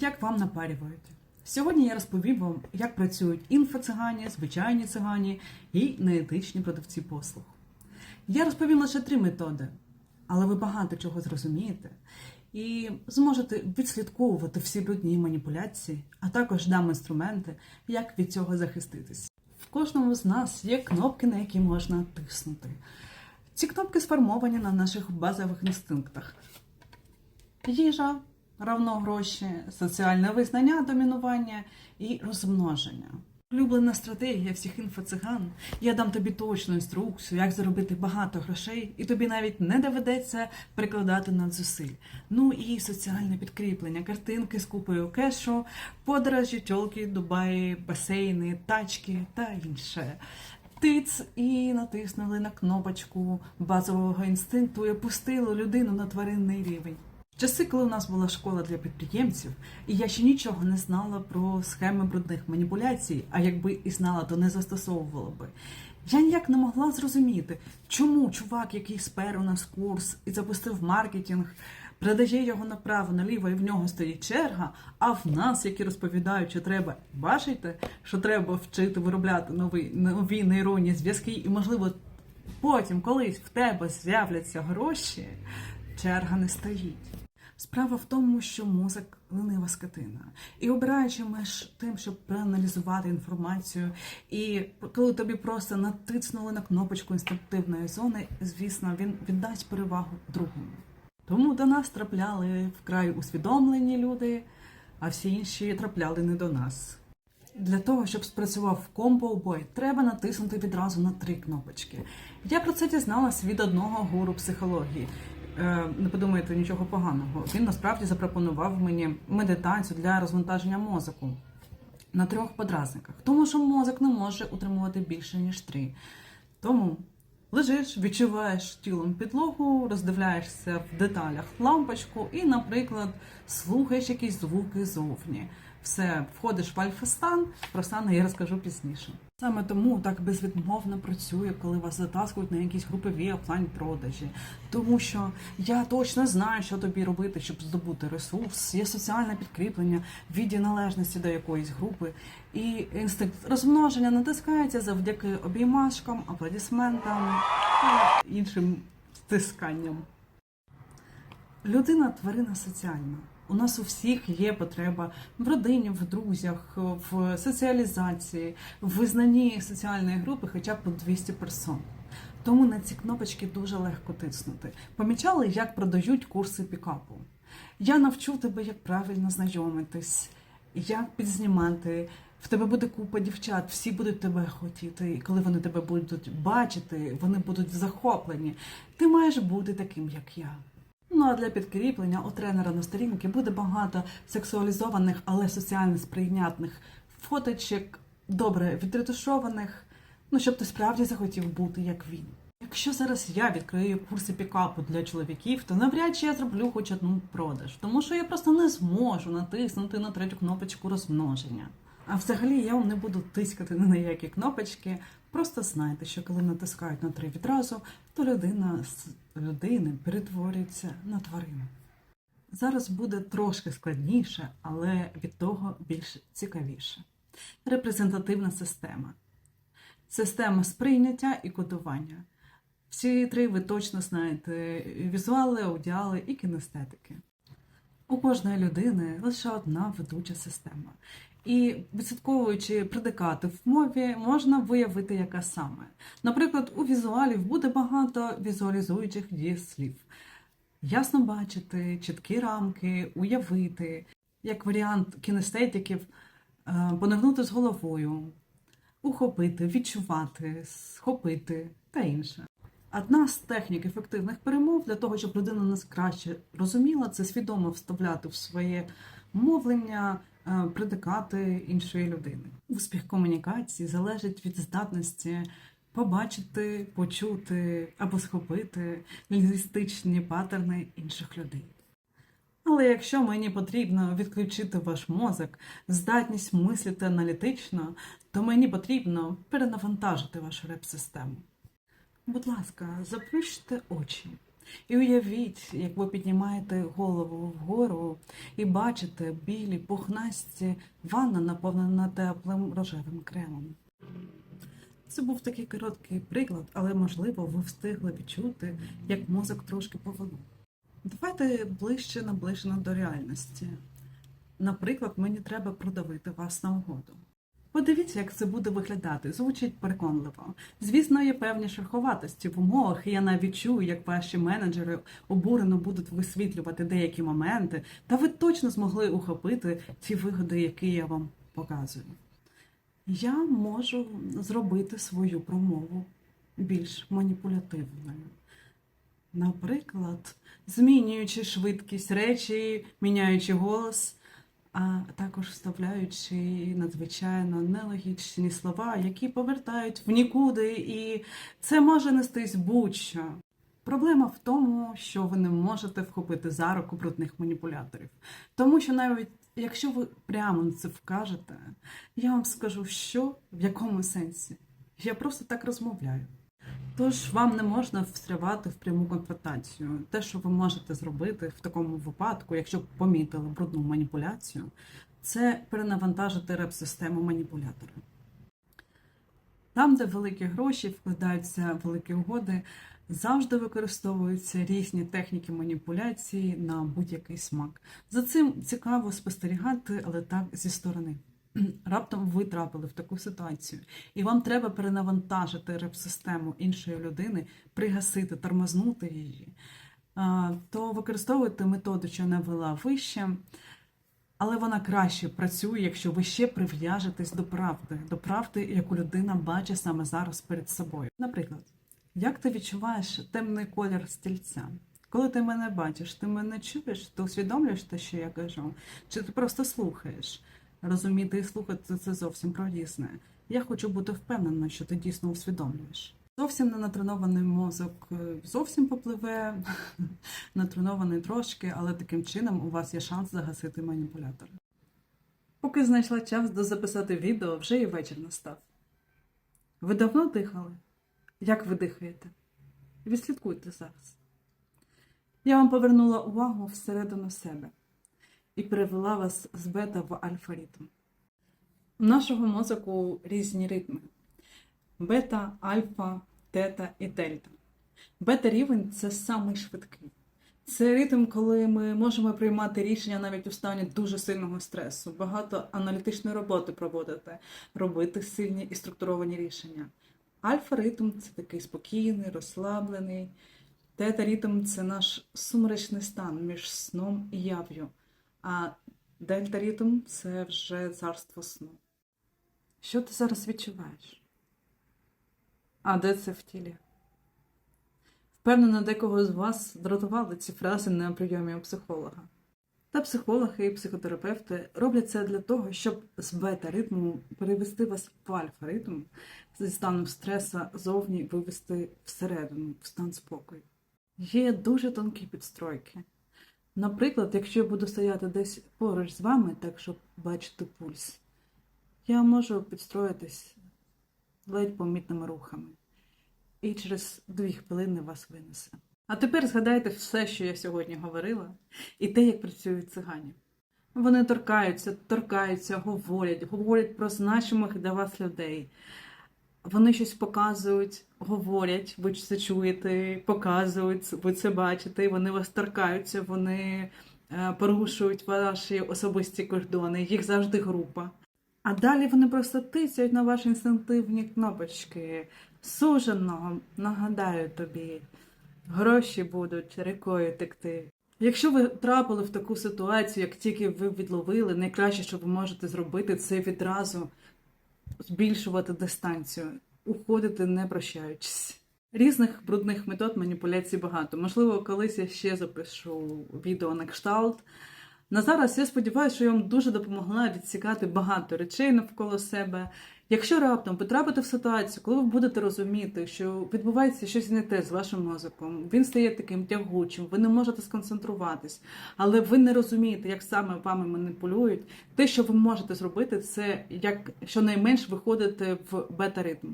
як вам напарюють. Сьогодні я розповім вам, як працюють інфоцигані, звичайні цигані і неетичні продавці послуг. Я розповім лише три методи, але ви багато чого зрозумієте і зможете відслідковувати всі брудні маніпуляції, а також дам інструменти, як від цього захиститись. В кожному з нас є кнопки, на які можна тиснути. Ці кнопки сформовані на наших базових інстинктах. Їжа равно гроші, соціальне визнання, домінування і розмноження. Улюблена стратегія всіх інфоциган. Я дам тобі точну інструкцію, як заробити багато грошей, і тобі навіть не доведеться прикладати надзусиль. Ну і соціальне підкріплення, картинки з купою кешу, подорожі, тьолки, Дубаї, басейни, тачки та інше. Тиц і натиснули на кнопочку базового інстинкту і опустили людину на тваринний рівень. Часи, коли у нас була школа для підприємців, і я ще нічого не знала про схеми брудних маніпуляцій, а якби і знала, то не застосовувала би. Я ніяк не могла зрозуміти, чому чувак, який спер у нас курс і запустив маркетинг, продає його направо наліво, і в нього стоїть черга. А в нас, які розповідають, що треба бачите, що треба вчити виробляти нові, нові нейронні зв'язки, і можливо потім колись в тебе з'являться гроші, черга не стоїть. Справа в тому, що мозок ленива скотина. І обираючи між тим, щоб проаналізувати інформацію, і коли тобі просто натиснули на кнопочку інстинктивної зони, звісно, він віддасть перевагу другому. Тому до нас трапляли вкрай усвідомлені люди, а всі інші трапляли не до нас. Для того, щоб спрацював комбо-бой, треба натиснути відразу на три кнопочки. Я про це дізналась від одного гуру психології. Е, Не подумайте нічого поганого. Він насправді запропонував мені медитацію для розвантаження мозку на трьох подразниках, тому що мозок не може утримувати більше ніж три. Тому лежиш, відчуваєш тілом підлогу, роздивляєшся в деталях лампочку і, наприклад, слухаєш якісь звуки зовні. Все, входиш в альфа-стан, про стан я розкажу пізніше. Саме тому так безвідмовно працює, коли вас затаскують на якісь групові офлайн продажі. Тому що я точно знаю, що тобі робити, щоб здобути ресурс. Є соціальне підкріплення в віді належності до якоїсь групи. І інстинкт розмноження натискається завдяки обіймашкам, аплодисментам та іншим стисканням. Людина тварина соціальна. У нас у всіх є потреба в родині, в друзях, в соціалізації, в визнанні соціальної групи хоча б по 200 персон. Тому на ці кнопочки дуже легко тиснути. Помічали, як продають курси пікапу. Я навчу тебе, як правильно знайомитись, як підзнімати. В тебе буде купа дівчат, всі будуть тебе хотіти, і коли вони тебе будуть бачити, вони будуть захоплені. Ти маєш бути таким, як я. Ну а для підкріплення у тренера на сторінці буде багато сексуалізованих, але соціально сприйнятних фоточок, добре відретушованих, ну щоб ти справді захотів бути як він. Якщо зараз я відкрию курси пікапу для чоловіків, то навряд чи я зроблю хоч одну продаж, тому що я просто не зможу натиснути на третю кнопочку розмноження. А взагалі я вам не буду тискати на які кнопочки. Просто знайте, що коли натискають на три відразу, то людина з людини перетворюється на тварину. Зараз буде трошки складніше, але від того більш цікавіше. Репрезентативна система. Система сприйняття і кодування. Всі три ви точно знаєте: візуали, аудіали і кінестетики. У кожної людини лише одна ведуча система. І відслідковуючи предикати в мові, можна виявити, яка саме. Наприклад, у візуалів буде багато візуалізуючих дієслів. Ясно бачити, чіткі рамки, уявити, як варіант кінестетиків, е, понагнути з головою, ухопити, відчувати, схопити та інше. Одна з технік ефективних перемов для того, щоб людина нас краще розуміла, це свідомо вставляти в своє мовлення е, предикати іншої людини. Успіх комунікації залежить від здатності побачити, почути або схопити лінгвістичні паттерни інших людей. Але якщо мені потрібно відключити ваш мозок, здатність мислити аналітично, то мені потрібно перенавантажити вашу реп-систему. Будь ласка, заплющте очі І уявіть, як ви піднімаєте голову вгору і бачите білі пухнасті ванна наповнена теплим рожевим кремом. Це був такий короткий приклад, але можливо ви встигли відчути, як мозок трошки повело. Давайте ближче наближено до реальності. Наприклад, мені треба продавити вас на угоду. Подивіться, як це буде виглядати. Звучить переконливо. Звісно, є певні шероховатості в умовах, і я навіть чую, як ваші менеджери обурено будуть висвітлювати деякі моменти, та ви точно змогли ухопити ті вигоди, які я вам показую. Я можу зробити свою промову більш маніпулятивною. Наприклад, змінюючи швидкість речі, міняючи голос, а також вставляючи надзвичайно нелогічні слова, які повертають в нікуди, і це може нестись будь-що. Проблема в тому, що ви не можете вхопити за руку брудних маніпуляторів. Тому що навіть якщо ви прямо на це вкажете, я вам скажу, що в якому сенсі. Я просто так розмовляю. Тож вам не можна встрявати в пряму конфронтацію. Те, що ви можете зробити в такому випадку, якщо помітили брудну маніпуляцію, це перенавантажити реп-систему маніпулятора. Там, де великі гроші вкладаються великі угоди, завжди використовуються різні техніки маніпуляції на будь-який смак. За цим цікаво спостерігати, але так зі сторони. Раптом ви трапили в таку ситуацію, і вам треба перенавантажити реп-систему іншої людини, пригасити, тормознути її, то використовуйте методу, що я навела вище, але вона краще працює, якщо ви ще прив'яжетесь до правди, до правди, яку людина бачить саме зараз перед собою. Наприклад, як ти відчуваєш темний колір стільця? Коли ти мене бачиш, ти мене чуєш, ти усвідомлюєш те, що я кажу, чи ти просто слухаєш? Розуміти і слухати це зовсім про різне. Я хочу бути впевнена, що ти дійсно усвідомлюєш. Зовсім не натренований мозок е, зовсім попливе, натренований трошки, але таким чином у вас є шанс загасити маніпулятор. Поки знайшла час дозаписати відео, вже і вечір настав. Ви давно дихали? Як ви дихаєте? Відслідкуйте зараз. Я вам повернула увагу всередину себе і перевела вас з бета в альфа-ритм. У нашого мозку різні ритми: бета, альфа, тета і дельта. Бета-рівень це самий швидкий. Це ритм, коли ми можемо приймати рішення навіть у стані дуже сильного стресу, багато аналітичної роботи проводити, робити сильні і структуровані рішення. Альфа-ритм це такий спокійний, розслаблений. Тета-ритм це наш сумеречний стан між сном і яв'ю. А дельта-ритм це вже царство сну. Що ти зараз відчуваєш? А де це в тілі? Впевнена, декого з вас дратували ці фрази на прийомі у психолога. Та психологи і психотерапевти роблять це для того, щоб з бета-ритму перевести вас в альфа-ритм, зі станом стреса зовні вивести всередину, в стан спокою. Є дуже тонкі підстройки. Наприклад, якщо я буду стояти десь поруч з вами, так щоб бачити пульс, я можу підстроїтись ледь помітними рухами. І через дві хвилини вас винесе. А тепер згадайте все, що я сьогодні говорила, і те, як працюють цигані. Вони торкаються, торкаються, говорять, говорять про значимих для вас людей. Вони щось показують, говорять, ви це чуєте, показують, ви це бачите, вони вас торкаються, вони е, порушують ваші особисті кордони, їх завжди група. А далі вони просто тицяють на ваші інстинктивні кнопочки. Сужено, нагадаю тобі, гроші будуть рікою текти. Якщо ви трапили в таку ситуацію, як тільки ви відловили, найкраще, що ви можете зробити, це відразу збільшувати дистанцію, уходити не прощаючись. Різних брудних метод маніпуляцій багато. Можливо, колись я ще запишу відео на кшталт. На зараз я сподіваюся, що я вам дуже допомогла відсікати багато речей навколо себе Якщо раптом потрапите в ситуацію, коли ви будете розуміти, що відбувається щось не те з вашим мозоком, він стає таким тягучим, ви не можете сконцентруватись, але ви не розумієте, як саме вами маніпулюють, те, що ви можете зробити, це як щонайменш виходити в бета-ритм.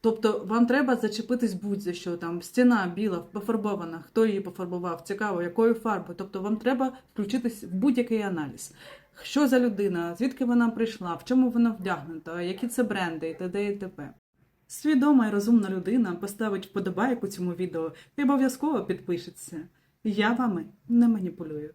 Тобто вам треба зачепитись будь-за що там стіна біла, пофарбована, хто її пофарбував, цікаво, якою фарбою. Тобто вам треба включитись в будь-який аналіз. Що за людина, звідки вона прийшла, в чому вона вдягнута, які це бренди і т.д. і т.п. Свідома і розумна людина поставить вподобайку цьому відео і обов'язково підпишеться. Я вами не маніпулюю.